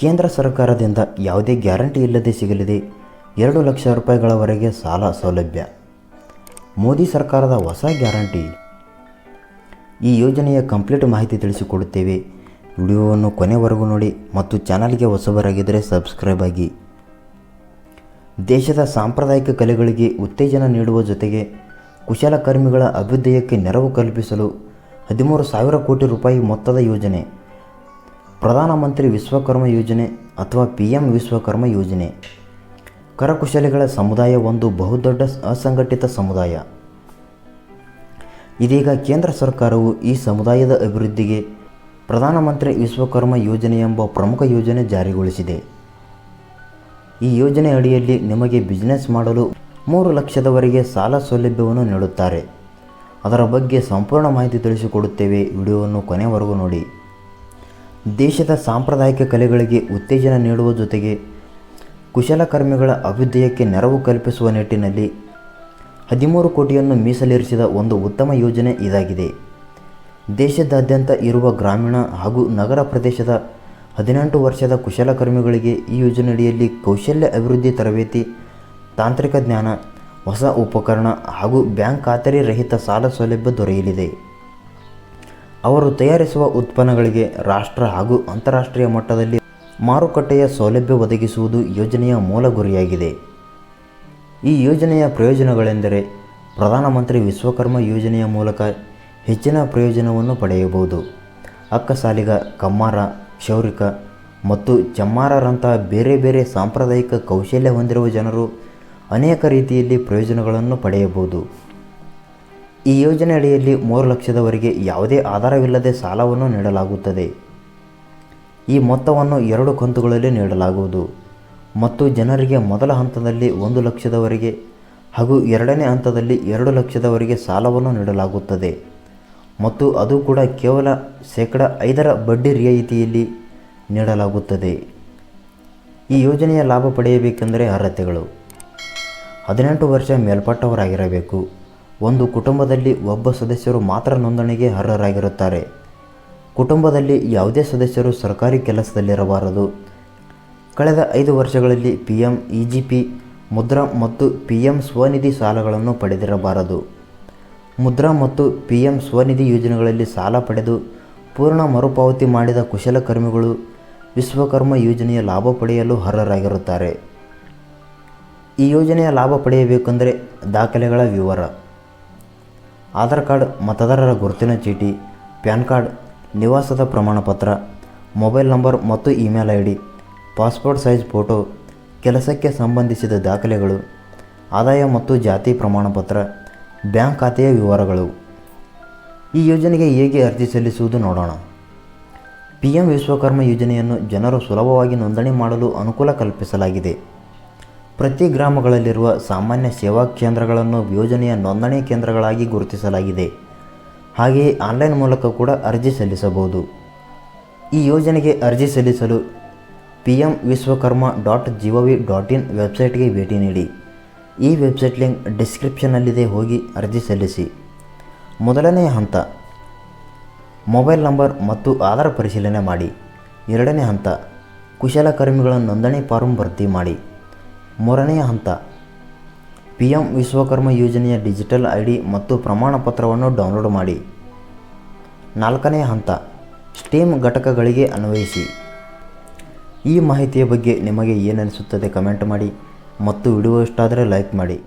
ಕೇಂದ್ರ ಸರ್ಕಾರದಿಂದ ಯಾವುದೇ ಗ್ಯಾರಂಟಿ ಇಲ್ಲದೆ ಸಿಗಲಿದೆ. ಎರಡು ಲಕ್ಷ ರೂಪಾಯಿಗಳವರೆಗೆ ಸಾಲ ಸೌಲಭ್ಯ. ಮೋದಿ ಸರ್ಕಾರದ ಹೊಸ ಗ್ಯಾರಂಟಿ. ಈ ಯೋಜನೆಯ ಕಂಪ್ಲೀಟ್ ಮಾಹಿತಿ ತಿಳಿಸಿಕೊಡುತ್ತೇವೆ. ವಿಡಿಯೋವನ್ನು ಕೊನೆವರೆಗೂ ನೋಡಿ ಮತ್ತು ಚಾನಲ್ಗೆ ಹೊಸಬರಾಗಿದ್ದರೆ ಸಬ್ಸ್ಕ್ರೈಬ್ ಆಗಿ. ದೇಶದ ಸಾಂಪ್ರದಾಯಿಕ ಕಲೆಗಳಿಗೆ ಉತ್ತೇಜನ ನೀಡುವ ಜೊತೆಗೆ ಕುಶಲಕರ್ಮಿಗಳ ಅಭ್ಯುದಯಕ್ಕೆ ನೆರವು ಕಲ್ಪಿಸಲು ಹದಿಮೂರು ಸಾವಿರ ಕೋಟಿ ರೂಪಾಯಿ ಮೊತ್ತದ ಯೋಜನೆ. ಪ್ರಧಾನಮಂತ್ರಿ ವಿಶ್ವಕರ್ಮ ಯೋಜನೆ ಅಥವಾ ಪಿ ಎಂ ವಿಶ್ವಕರ್ಮ ಯೋಜನೆ. ಕರಕುಶಲಿಗಳ ಸಮುದಾಯ ಒಂದು ಬಹುದೊಡ್ಡ ಅಸಂಘಟಿತ ಸಮುದಾಯ. ಇದೀಗ ಕೇಂದ್ರ ಸರ್ಕಾರವು ಈ ಸಮುದಾಯದ ಅಭಿವೃದ್ಧಿಗೆ ಪ್ರಧಾನಮಂತ್ರಿ ವಿಶ್ವಕರ್ಮ ಯೋಜನೆ ಎಂಬ ಪ್ರಮುಖ ಯೋಜನೆ ಜಾರಿಗೊಳಿಸಿದೆ. ಈ ಯೋಜನೆ ಅಡಿಯಲ್ಲಿ ನಿಮಗೆ ಬಿಸಿನೆಸ್ ಮಾಡಲು ಮೂರು ಲಕ್ಷದವರೆಗೆ ಸಾಲ ಸೌಲಭ್ಯವನ್ನು ನೀಡುತ್ತಾರೆ. ಅದರ ಬಗ್ಗೆ ಸಂಪೂರ್ಣ ಮಾಹಿತಿ ತಿಳಿಸಿಕೊಡುತ್ತೇವೆ. ವಿಡಿಯೋವನ್ನು ಕೊನೆವರೆಗೂ ನೋಡಿ. ದೇಶದ ಸಾಂಪ್ರದಾಯಿಕ ಕಲೆಗಳಿಗೆ ಉತ್ತೇಜನ ನೀಡುವ ಜೊತೆಗೆ ಕುಶಲಕರ್ಮಿಗಳ ಅಭ್ಯುದಯಕ್ಕೆ ನೆರವು ಕಲ್ಪಿಸುವ ನಿಟ್ಟಿನಲ್ಲಿ ಹದಿಮೂರು ಕೋಟಿಯನ್ನು ಮೀಸಲಿರಿಸಿದ ಒಂದು ಉತ್ತಮ ಯೋಜನೆ ಇದಾಗಿದೆ. ದೇಶದಾದ್ಯಂತ ಇರುವ ಗ್ರಾಮೀಣ ಹಾಗೂ ನಗರ ಪ್ರದೇಶದ ಹದಿನೆಂಟು ವರ್ಷದ ಕುಶಲಕರ್ಮಿಗಳಿಗೆ ಈ ಯೋಜನೆಯಡಿಯಲ್ಲಿ ಕೌಶಲ್ಯ ಅಭಿವೃದ್ಧಿ ತರಬೇತಿ, ತಾಂತ್ರಿಕ ಜ್ಞಾನ, ಹೊಸ ಉಪಕರಣ ಹಾಗೂ ಬ್ಯಾಂಕ್ ಖಾತರಿ ರಹಿತ ಸಾಲ ಸೌಲಭ್ಯ ದೊರೆಯಲಿದೆ. ಅವರು ತಯಾರಿಸುವ ಉತ್ಪನ್ನಗಳಿಗೆ ರಾಷ್ಟ್ರ ಹಾಗೂ ಅಂತಾರಾಷ್ಟ್ರೀಯ ಮಟ್ಟದಲ್ಲಿ ಮಾರುಕಟ್ಟೆಯ ಸೌಲಭ್ಯ ಒದಗಿಸುವುದು ಯೋಜನೆಯ ಮೂಲ ಗುರಿಯಾಗಿದೆ. ಈ ಯೋಜನೆಯ ಪ್ರಯೋಜನಗಳೆಂದರೆ ಪ್ರಧಾನಮಂತ್ರಿ ವಿಶ್ವಕರ್ಮ ಯೋಜನೆಯ ಮೂಲಕ ಹೆಚ್ಚಿನ ಪ್ರಯೋಜನವನ್ನು ಪಡೆಯಬಹುದು. ಅಕ್ಕಸಾಲಿಗ ಕಮ್ಮಾರ, ಕ್ಷೌರಿಕ ಮತ್ತು ಚಮ್ಮಾರರಂತಹ ಬೇರೆ ಬೇರೆ ಸಾಂಪ್ರದಾಯಿಕ ಕೌಶಲ್ಯ ಹೊಂದಿರುವ ಜನರು ಅನೇಕ ರೀತಿಯಲ್ಲಿ ಪ್ರಯೋಜನಗಳನ್ನು ಪಡೆಯಬಹುದು. ಈ ಯೋಜನೆ ಅಡಿಯಲ್ಲಿ ಮೂರು ಲಕ್ಷದವರೆಗೆ ಯಾವುದೇ ಆಧಾರವಿಲ್ಲದೆ ಸಾಲವನ್ನು ನೀಡಲಾಗುತ್ತದೆ. ಈ ಮೊತ್ತವನ್ನು ಎರಡು ಕಂತುಗಳಲ್ಲಿ ನೀಡಲಾಗುವುದು. ಮತ್ತು ಜನರಿಗೆ ಮೊದಲ ಹಂತದಲ್ಲಿ ಒಂದು ಲಕ್ಷದವರೆಗೆ ಹಾಗೂ ಎರಡನೇ ಹಂತದಲ್ಲಿ ಎರಡು ಲಕ್ಷದವರೆಗೆ ಸಾಲವನ್ನು ನೀಡಲಾಗುತ್ತದೆ. ಮತ್ತು ಅದು ಕೂಡ ಕೇವಲ ಶೇಕಡ ಐದರ ಬಡ್ಡಿ ರಿಯಾಯಿತಿಯಲ್ಲಿ ನೀಡಲಾಗುತ್ತದೆ. ಈ ಯೋಜನೆಯ ಲಾಭ ಪಡೆಯಬೇಕೆಂದರೆ ಅರ್ಹತೆಗಳು. ಹದಿನೆಂಟು ವರ್ಷ ಮೇಲ್ಪಟ್ಟವರಾಗಿರಬೇಕು. ಒಂದು ಕುಟುಂಬದಲ್ಲಿ ಒಬ್ಬ ಸದಸ್ಯರು ಮಾತ್ರ ನೋಂದಣಿಗೆ ಅರ್ಹರಾಗಿರುತ್ತಾರೆ. ಕುಟುಂಬದಲ್ಲಿ ಯಾವುದೇ ಸದಸ್ಯರು ಸರ್ಕಾರಿ ಕೆಲಸದಲ್ಲಿರಬಾರದು. ಕಳೆದ ಐದು ವರ್ಷಗಳಲ್ಲಿ P M E G P Mudra ಮತ್ತು ಪಿ ಎಂ ಸ್ವನಿಧಿ ಸಾಲಗಳನ್ನು ಪಡೆದಿರಬಾರದು. ಮುದ್ರಾ ಮತ್ತು ಪಿ ಎಂ ಸ್ವನಿಧಿ ಯೋಜನೆಗಳಲ್ಲಿ ಸಾಲ ಪಡೆದು ಪೂರ್ಣ ಮರುಪಾವತಿ ಮಾಡಿದ ಕುಶಲಕರ್ಮಿಗಳು ವಿಶ್ವಕರ್ಮ ಯೋಜನೆಯ ಲಾಭ ಪಡೆಯಲು ಅರ್ಹರಾಗಿರುತ್ತಾರೆ. ಈ ಯೋಜನೆಯ ಲಾಭ ಪಡೆಯಬೇಕೆಂದರೆ ದಾಖಲೆಗಳ ವಿವರ. ಆಧಾರ್ ಕಾರ್ಡ್ ಮತದಾರರ ಗುರುತಿನ ಚೀಟಿ, ಪ್ಯಾನ್ ಕಾರ್ಡ್, ನಿವಾಸದ ಪ್ರಮಾಣಪತ್ರ, ಮೊಬೈಲ್ ನಂಬರ್ ಮತ್ತು email I D passport size photo, ಕೆಲಸಕ್ಕೆ ಸಂಬಂಧಿಸಿದ ದಾಖಲೆಗಳು, ಆದಾಯ ಮತ್ತು ಜಾತಿ ಪ್ರಮಾಣಪತ್ರ, ಬ್ಯಾಂಕ್ ಖಾತೆಯ ವಿವರಗಳು. ಈ ಯೋಜನೆಗೆ ಹೇಗೆ ಅರ್ಜಿ ಸಲ್ಲಿಸುವುದು ನೋಡೋಣ. ಪಿ ಎಂ ವಿಶ್ವಕರ್ಮ ಯೋಜನೆಯನ್ನು ಜನರು ಸುಲಭವಾಗಿ ನೋಂದಣಿ ಮಾಡಲು ಅನುಕೂಲ ಕಲ್ಪಿಸಲಾಗಿದೆ. ಪ್ರತಿ ಗ್ರಾಮಗಳಲ್ಲಿರುವ ಸಾಮಾನ್ಯ ಸೇವಾ ಕೇಂದ್ರಗಳನ್ನು ಯೋಜನೆಯ ನೋಂದಣಿ ಕೇಂದ್ರಗಳಾಗಿ ಗುರುತಿಸಲಾಗಿದೆ. ಹಾಗೆಯೇ ಆನ್ಲೈನ್ ಮೂಲಕ ಕೂಡ ಅರ್ಜಿ ಸಲ್ಲಿಸಬಹುದು. ಈ ಯೋಜನೆಗೆ ಅರ್ಜಿ ಸಲ್ಲಿಸಲು P M Vishwakarma dot G dot in ವೆಬ್ಸೈಟ್ಗೆ ಭೇಟಿ ನೀಡಿ. ಈ ವೆಬ್ಸೈಟ್ ಲಿಂಕ್ ಡಿಸ್ಕ್ರಿಪ್ಷನ್ನಲ್ಲಿದೆ, ಹೋಗಿ ಅರ್ಜಿ ಸಲ್ಲಿಸಿ. ಮೊದಲನೆಯ ಹಂತ, ಮೊಬೈಲ್ ನಂಬರ್ ಮತ್ತು ಆಧಾರ್ ಪರಿಶೀಲನೆ ಮಾಡಿ. ಎರಡನೇ ಹಂತ ಕುಶಲಕರ್ಮಿಗಳ ನೋಂದಣಿ ಫಾರ್ಮ್ ಭರ್ತಿ ಮಾಡಿ. ಮೂರನೆಯ ಹಂತ. ಪಿ ಎಂ ವಿಶ್ವಕರ್ಮ ಯೋಜನೆಯ ಡಿಜಿಟಲ್ ಐ ಡಿ ಮತ್ತು ಪ್ರಮಾಣಪತ್ರವನ್ನು ಡೌನ್ಲೋಡ್ ಮಾಡಿ. ನಾಲ್ಕನೆಯ ಹಂತ, ಸ್ಟೀಮ್ ಘಟಕಗಳಿಗೆ ಅನ್ವಯಿಸಿ. ಈ ಮಾಹಿತಿಯ ಬಗ್ಗೆ ನಿಮಗೆ ಏನನಿಸುತ್ತದೆ ಕಮೆಂಟ್ ಮಾಡಿ ಮತ್ತು ವಿಡಿಯೋ ಇಷ್ಟ ಆದರೆ ಲೈಕ್ ಮಾಡಿ.